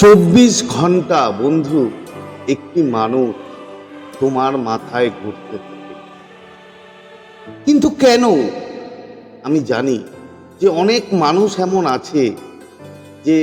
চব্বিশ ঘণ্টা, বন্ধু, একটি মানুষ তোমার মাথায় ঘুরতে থাকে। কিন্তু কেন? আমি জানি যে অনেক মানুষ এমন আছে যে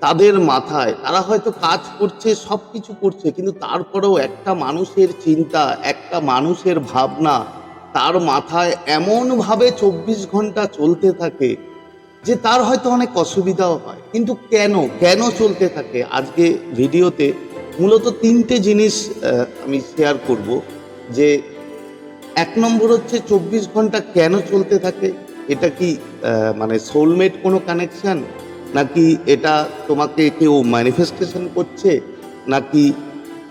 তাদের মাথায়, তারা হয়তো কাজ করছে সব কিছু করছে, কিন্তু তারপরেও একটা মানুষের চিন্তা, একটা মানুষের ভাবনা, তার মাথায় এমনভাবে চব্বিশ ঘণ্টা চলতে থাকে যে তার হয়তো অনেক অসুবিধাও হয়। কিন্তু কেন? কেন চলতে থাকে? আজকে ভিডিওতে মূলত তিনটে জিনিস আমি শেয়ার করব যে এক নম্বর হচ্ছে চব্বিশ ঘণ্টা কেন চলতে থাকে? এটা কি মানে সোলমেট কোনো কানেকশন নাকি এটা তোমাকে কেউ ম্যানিফেস্টেশন করছে? নাকি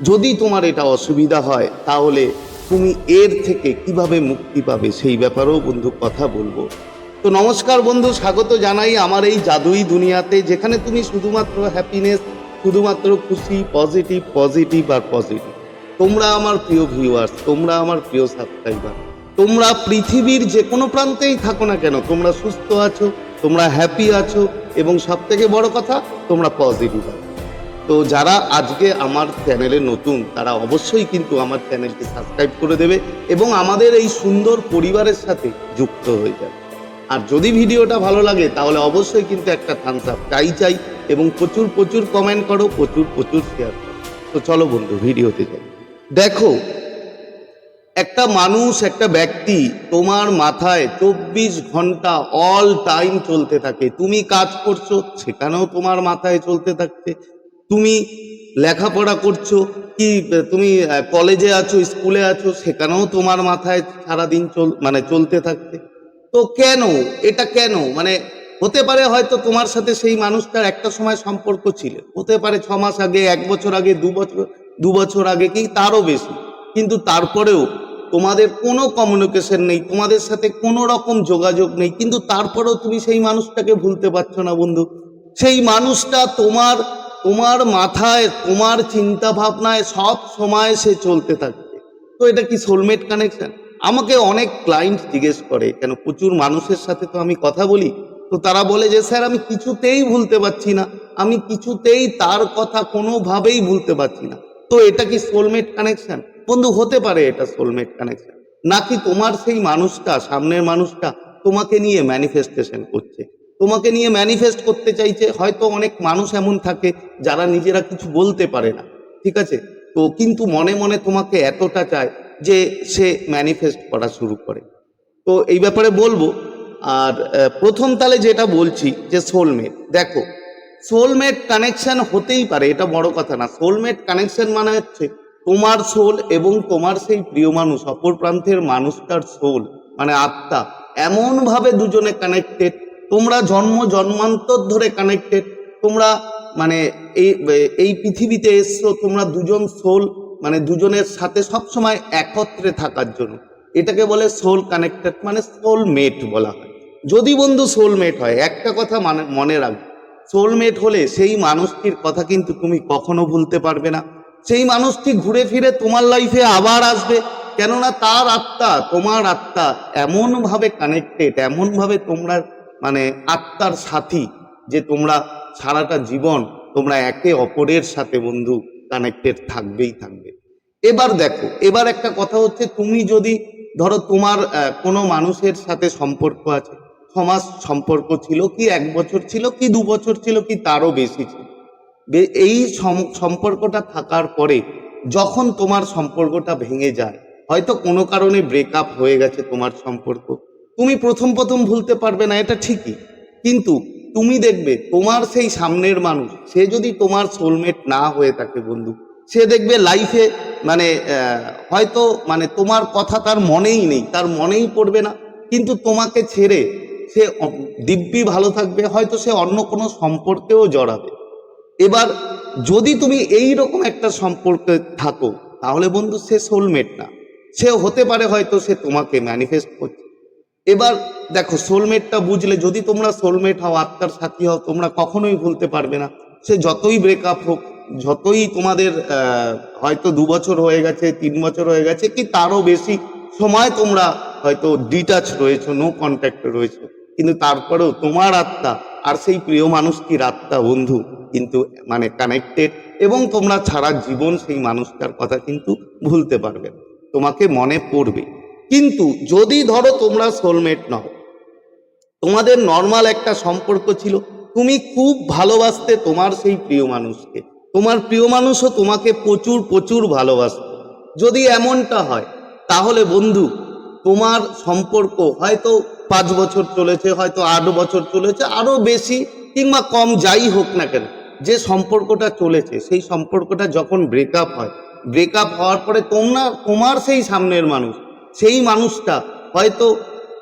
যদি তোমার এটা অসুবিধা হয়, তাহলে তুমি এর থেকে কীভাবে মুক্তি পাবে? সেই ব্যাপারেও বন্ধু কথা বলব। তো নমস্কার বন্ধু, স্বাগত জানাই আমার এই জাদুই দুনিয়াতে, যেখানে তুমি শুধুমাত্র হ্যাপিনেস শুধুমাত্র খুশি পজিটিভ পজিটিভ আর পজিটিভ তোমরা আমার প্রিয় ভিউয়ার্স তোমরা আমার প্রিয় সাবস্ক্রাইবার তোমরা পৃথিবীর যে কোনো প্রান্তেই থাকো না কেন, তোমরা সুস্থ আছো, তোমরা হ্যাপি আছো, এবং সব থেকে বড় কথা, তোমরা পজিটিভ আছো। তো যারা আজকে আমার চ্যানেলে নতুন, তারা অবশ্যই কিন্তু আমার চ্যানেলকে সাবস্ক্রাইব করে দেবে এবং আমাদের এই সুন্দর পরিবারের সাথে যুক্ত হয়ে যাবে। আর যদি ভিডিওটা ভালো লাগে, তাহলে অবশ্যই কিন্তু একটা থামস আপ চাই চাই এবং প্রচুর প্রচুর কমেন্ট করো, প্রচুর প্রচুর শেয়ার করো। তো চলো বন্ধু, ভিডিওতে যাই। দেখো, একটা মানুষ, একটা ব্যক্তি তোমার মাথায় চব্বিশ ঘণ্টা অল টাইম চলতে থাকে। তুমি কাজ করছ, সেখানেও তোমার মাথায় চলতে থাকছে। তুমি লেখাপড়া করছ, কি, তুমি কলেজে আছো স্কুলে আছো, সেখানেও তোমার মাথায় সারাদিন চল মানে চলতে থাকছে। তো কেন? এটা কেন? মানে হতে পারে হয়তো তোমার সাথে সেই মানুষটার একটা সময় সম্পর্ক ছিল। হতে পারে ছ মাস আগে, এক বছর আগে, দু বছর দু বছর আগে কি তারও বেশি। কিন্তু তারপরেও তোমাদের কোনো কমিউনিকেশন নেই, তোমাদের সাথে কোনো রকম যোগাযোগ নেই, কিন্তু তারপরেও তুমি সেই মানুষটাকে ভুলতে পারছ না বন্ধু। সেই মানুষটা তোমার তোমার মাথায়, তোমার চিন্তা ভাবনায় সব সময় সে চলতে থাকবে। তো এটা কি সোলমেট কানেকশন আমাকে অনেক ক্লায়েন্ট জিজ্ঞেস করে, কেন প্রচুর মানুষের সাথে তো আমি কথা বলি? তো তারা বলে যে, স্যার, আমি কিছুতেই ভুলতে পারছি না। আমি কিছুতেই তার কথা কোনোভাবেই ভুলতে পারছি না। তো এটা কি সোলমেট কানেকশন বন্ধু, হতে পারে এটা সোলমেট কানেকশন নাকি তোমার সেই মানুষটা, সামনের মানুষটা তোমাকে নিয়ে ম্যানিফেস্টেশন করছে? তোমাকে নিয়ে ম্যানিফেস্ট করতে চাইছে, হয়তো অনেক মানুষ এমন থাকে যারা নিজেরা কিছু বলতে পারে না। ঠিক আছে? তো কিন্তু মনে মনে তোমাকে এতটা চায় যে সে ম্যানিফেস্ট করা শুরু করে। তো এই ব্যাপারে বলব, আর প্রথম তালে যেটা বলছি যে সোলমেট দেখো সোলমেট কানেকশন হতেই পারে, এটা বড় কথা না। সোলমেট কানেকশন মানে হচ্ছে তোমার সোল এবং তোমার সেই প্রিয় মানুষ, অপর প্রান্তের মানুষটার সোল মানে আত্মা। এমনভাবে দুজনে কানেক্টেড তোমরা জন্ম জন্মান্তর ধরে কানেক্টেড তোমরা মানে এই এই পৃথিবীতে এসছো, তোমরা দুজন সোল মানে দুজনের সাথে সবসময় একত্রে থাকার জন্য। এটাকে বলে সোল কানেক্টেড মানে সোলমেট বলা হয়। যদি বন্ধু সোলমেট হয়, একটা কথা মানে মনে রাখবে সোলমেট হলে সেই মানুষটির কথা কিন্তু তুমি কখনো ভুলতে পারবে না। সেই মানুষটি ঘুরে ফিরে তোমার লাইফে আবার আসবে, কেননা তার আত্মা, তোমার আত্মা এমনভাবে কানেক্টেড এমনভাবে তোমরা মানে আত্মার সাথী যে তোমরা সারাটা জীবন তোমরা একে অপরের সাথে বন্ধু কানেক্টেড থাকবেই থাকবে। এবার দেখো, এবার একটা কথা হচ্ছে তুমি যদি ধরো তোমার কোনো মানুষের সাথে সম্পর্ক আছে সমাজ সম্পর্ক ছিল কি এক বছর ছিল কি দু বছর ছিল কি তারও বেশি ছিল। এই সম্পর্কটা থাকার পরে যখন তোমার সম্পর্কটা ভেঙে যায়, হয়তো কোনো কারণে ব্রেকআপ হয়ে গেছে তোমার সম্পর্ক, তুমি প্রথম প্রথম ভুলতে পারবে না, এটা ঠিকই। কিন্তু তুমি দেখবে তোমার সেই সামনের মানুষ, সে যদি তোমার সোলমেট না হয়ে থাকে বন্ধু সে দেখবে লাইফে মানে হয়তো মানে তোমার কথা তার মনেই নেই, তার মনেই পড়বে না। কিন্তু তোমাকে ছেড়ে সে দিব্যি ভালো থাকবে, হয়তো সে অন্য কোনো সম্পর্কেও জড়াবে। এবার যদি তুমি এই রকম একটা সম্পর্কে থাকো, তাহলে বন্ধু সে সোলমেট না। সে হতে পারে হয়তো সে তোমাকে ম্যানিফেস্ট করছে। এবার দেখো সোলমেটটা বুঝলে যদি তোমরা সোলমেট হও, আত্মার সাথী হও, তোমরা কখনোই ভুলতে পারবে না। সে যতই ব্রেকআপ হোক যতই তোমাদের হয়তো দু বছর হয়ে গেছে, তিন বছর হয়ে গেছে কি তারও বেশি সময় তোমরা হয়তো ডিটাচ রয়েছো নো কন্ট্যাক্টে রয়েছো। কিন্তু তারপরেও তোমার আত্মা আর সেই প্রিয় মানুষটির আত্মা, বন্ধু, কিন্তু মানে কানেক্টেড এবং তোমরা সারা জীবন সেই মানুষটার কথা কিন্তু ভুলতে পারবে তোমাকে মনে পড়বে। কিন্তু যদি ধরো তোমরা সোলমেট নও, তোমাদের নর্মাল একটা সম্পর্ক ছিল, তুমি খুব ভালোবাসতে তোমার সেই প্রিয় মানুষকে। তোমার প্রিয় মানুষও তোমাকে প্রচুর প্রচুর ভালোবাসত। যদি এমনটা হয়, তাহলে বন্ধু, তোমার সম্পর্ক হয়তো পাঁচ বছর চলেছে, হয়তো আট বছর চলেছে আরও বেশি কিংবা কম যাই হোক না কেন, যে সম্পর্কটা চলেছে, সেই সম্পর্কটা যখন ব্রেকআপ হয় ব্রেকআপ হওয়ার পরে তোমরা তোমার সেই সামনের মানুষ, সেই মানুষটা হয়তো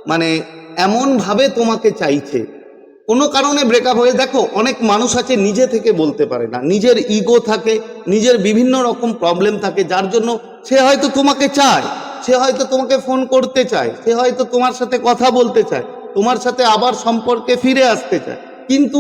মানে এমনভাবে তোমাকে চাইছে কোনো কারণে ব্রেকআপ হয়ে, দেখো, অনেক মানুষ আছে নিজে থেকে বলতে পারে না। নিজের ইগো থাকে, নিজের বিভিন্ন রকম প্রবলেম থাকে, যার জন্য সে হয়তো তোমাকে চায়, সে হয়তো তোমাকে ফোন করতে চায়, সে হয়তো তোমার সাথে কথা বলতে চায়, তোমার সাথে আবার সম্পর্কে ফিরে আসতে চায়। কিন্তু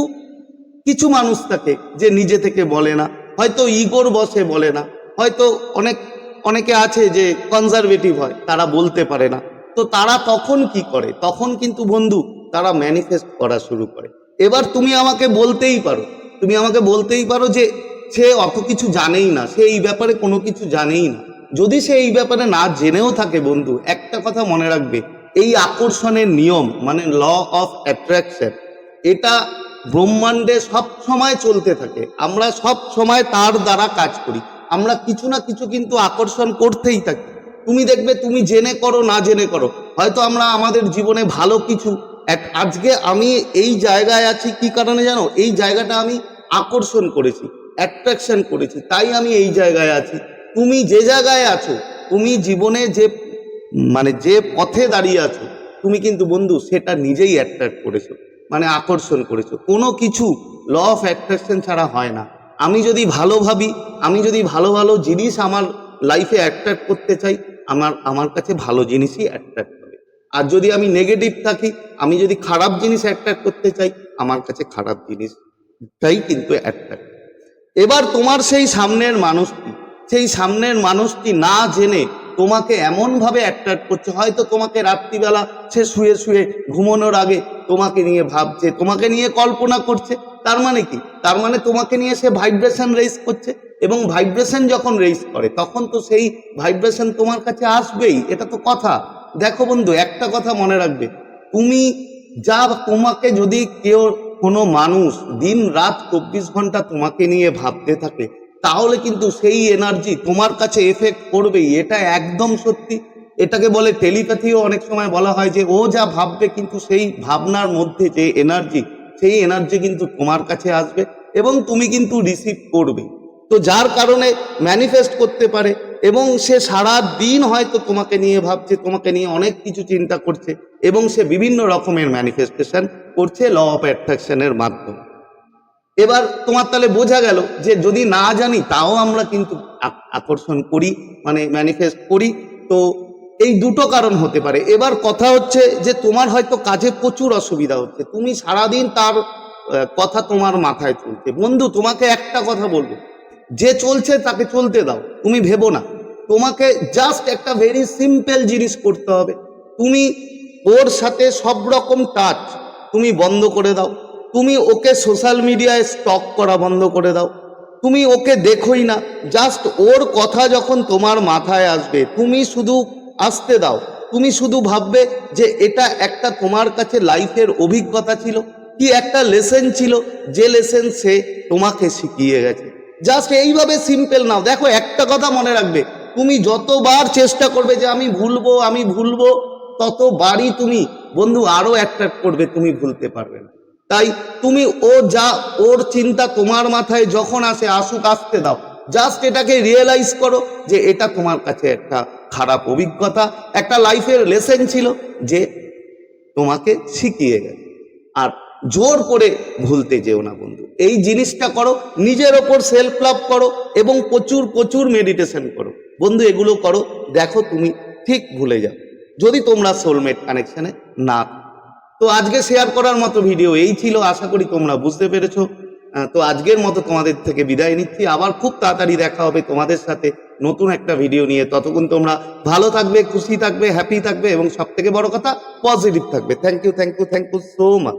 কিছু মানুষ থাকে যে নিজে থেকে বলে না, হয়তো ইগোর বসে বলে না, হয়তো অনেক, অনেকে আছে যে কনজারভেটিভ হয়, তারা বলতে পারে না। তো তারা তখন কি করে? তখন কিন্তু বন্ধু তারা ম্যানিফেস্ট করা শুরু করে। এবার তুমি আমাকে বলতেই পারো। তুমি আমাকে বলতেই পারো যে সে অত কিছু জানেই না, সে এই ব্যাপারে কোনো কিছু জানেই না। যদি সে এই ব্যাপারে না জেনেও থাকে বন্ধু, একটা কথা মনে রাখবে, এই আকর্ষণের নিয়ম মানে ল অফ অ্যাট্রাকশন এটা ব্রহ্মাণ্ডে সব সময় চলতে থাকে। আমরা সব সময় তার দ্বারা কাজ করি। আমরা কিছু না কিছু কিন্তু আকর্ষণ করতেই থাকি। তুমি দেখবে, তুমি জেনে করো, না জেনে করো। হয়তো আমরা আমাদের জীবনে ভালো কিছু এক- আজকে আমি এই জায়গায় আছি, কি কারণে জানো? এই জায়গাটা আমি আকর্ষণ করেছি অ্যাট্রাকশন করেছি, তাই আমি এই জায়গায় আছি। তুমি যে জায়গায় আছো, তুমি জীবনে যে মানে যে পথে দাঁড়িয়ে আছো, তুমি কিন্তু বন্ধু সেটা নিজেই অ্যাট্রাক্ট করেছ মানে আকর্ষণ করেছ। কোনো কিছু ল অফ অ্যাট্রাকশন ছাড়া হয় না। আমি যদি ভালো ভাবি, আমি যদি ভালো ভালো জিনিস আমার লাইফে অ্যাট্রাক্ট করতে চাই, আমার আমার কাছে ভালো জিনিসই অ্যাট্রাক্ট আর যদি আমি নেগেটিভ থাকি, আমি যদি খারাপ জিনিস অ্যাট্রাক্ট করতে চাই, আমার কাছে খারাপ জিনিসটাই কিন্তু অ্যাট্রাক্ট এবার তোমার সেই সামনের মানুষটি, সেই সামনের মানুষটি না জেনে তোমাকে এমনভাবে অ্যাট্রাক্ট করছে, হয়তো তোমাকে রাত্রিবেলা সে শুয়ে শুয়ে ঘুমানোর আগে তোমাকে নিয়ে ভাবছে, তোমাকে নিয়ে কল্পনা করছে, তার মানে কি? তার মানে তোমাকে নিয়ে সে ভাইব্রেশন রেস করছে এবং ভাইব্রেশন যখন রেইজ করে, তখন তো সেই ভাইব্রেশন তোমার কাছে আসবেই, এটা তো কথা। দেখো বন্ধু, একটা কথা মনে রাখবে। তুমি যা তোমাকে যদি কেউ, কোনো মানুষ দিন রাত চব্বিশ ঘণ্টা তোমাকে নিয়ে ভাবতে থাকে, তাহলে কিন্তু সেই এনার্জি তোমার কাছে এফেক্ট করবেই। এটা একদম সত্যি। এটাকে বলে টেলিপ্যাথিও অনেক সময় বলা হয় যে, ও যা ভাববে কিন্তু সেই ভাবনার মধ্যে যে এনার্জি সেই এনার্জি কিন্তু তোমার কাছে আসবে এবং তুমি কিন্তু রিসিভ করবে। তো যার কারণে ম্যানিফেস্ট করতে পারে। এবং সে সারা দিন হয়তো তোমাকে নিয়ে ভাবছে, তোমাকে নিয়ে অনেক কিছু চিন্তা করছে এবং সে বিভিন্ন রকমের ম্যানিফেস্টেশন করছে ল অফ অ্যাট্রাকশনের মাধ্যমে। এবার তোমার তাহলে বোঝা গেল যে যদি না জানি তাও আমরা কিন্তু আকর্ষণ করি মানে ম্যানিফেস্ট করি, তো এই দুটো কারণ হতে পারে। এবার কথা হচ্ছে যে তোমার হয়তো কাজে প্রচুর অসুবিধা হচ্ছে। তুমি সারাদিন তার কথা তোমার মাথায় চলছে। বন্ধু, তোমাকে একটা কথা বলব। যে চলছে তাকে চলতে দাও। তুমি ভেবো না। তোমাকে জাস্ট একটা ভেরি সিম্পল জিনিস করতে হবে। তুমি ওর সাথে সব রকম টাচ তুমি বন্ধ করে দাও। তুমি ওকে সোশ্যাল মিডিয়ায় স্টক করা বন্ধ করে দাও। তুমি ওকে দেখোই না। জাস্ট ওর কথা যখন তোমার মাথায় আসবে, তুমি শুধু আসতে দাও। তুমি শুধু ভাববে যে এটা একটা তোমার কাছে লাইফের অভিজ্ঞতা ছিল, কি একটা লেসেন ছিল। যে লেসেন সে তোমাকে শিখিয়ে গেছে। জাস্ট এইভাবে সিম্পল নাও। দেখো, একটা কথা মনে রাখবে। তুমি যতবার চেষ্টা করবে যে আমি ভুলবো আমি ভুলবো, ততবারই তুমি, বন্ধু, আরও অ্যাট্রাক্ট করবে, তুমি ভুলতে পারবে না। তাই তুমি ও যা, ওর চিন্তা তোমার মাথায় যখন আসে, আসুক, আসতে দাও। জাস্ট এটাকে রিয়েলাইজ করো যে এটা তোমার কাছে একটা খারাপ অভিজ্ঞতা, একটা লাইফের লেসেন ছিল যে তোমাকে শিখিয়ে গেছে। আর জোর করে ভুলতে যেও না বন্ধু। এই জিনিসটা করো, নিজের ওপর সেলফ লাভ করো এবং প্রচুর প্রচুর মেডিটেশন করো। বন্ধু, এগুলো করো, দেখো তুমি ঠিক ভুলে যাও। যদি তোমরা সোলমেট কানেকশানে না তো আজকে শেয়ার করার মতো ভিডিও এই ছিল, আশা করি তোমরা বুঝতে পেরেছ। তো আজকের মতো তোমাদের থেকে বিদায় নিচ্ছি। আবার খুব তাড়াতাড়ি দেখা হবে তোমাদের সাথে নতুন একটা ভিডিও নিয়ে। ততক্ষণ তোমরা ভালো থাকবে, খুশি থাকবে হ্যাপি থাকবে এবং সব থেকে বড় কথা পজিটিভ থাকবে। Thank you thank you thank you so much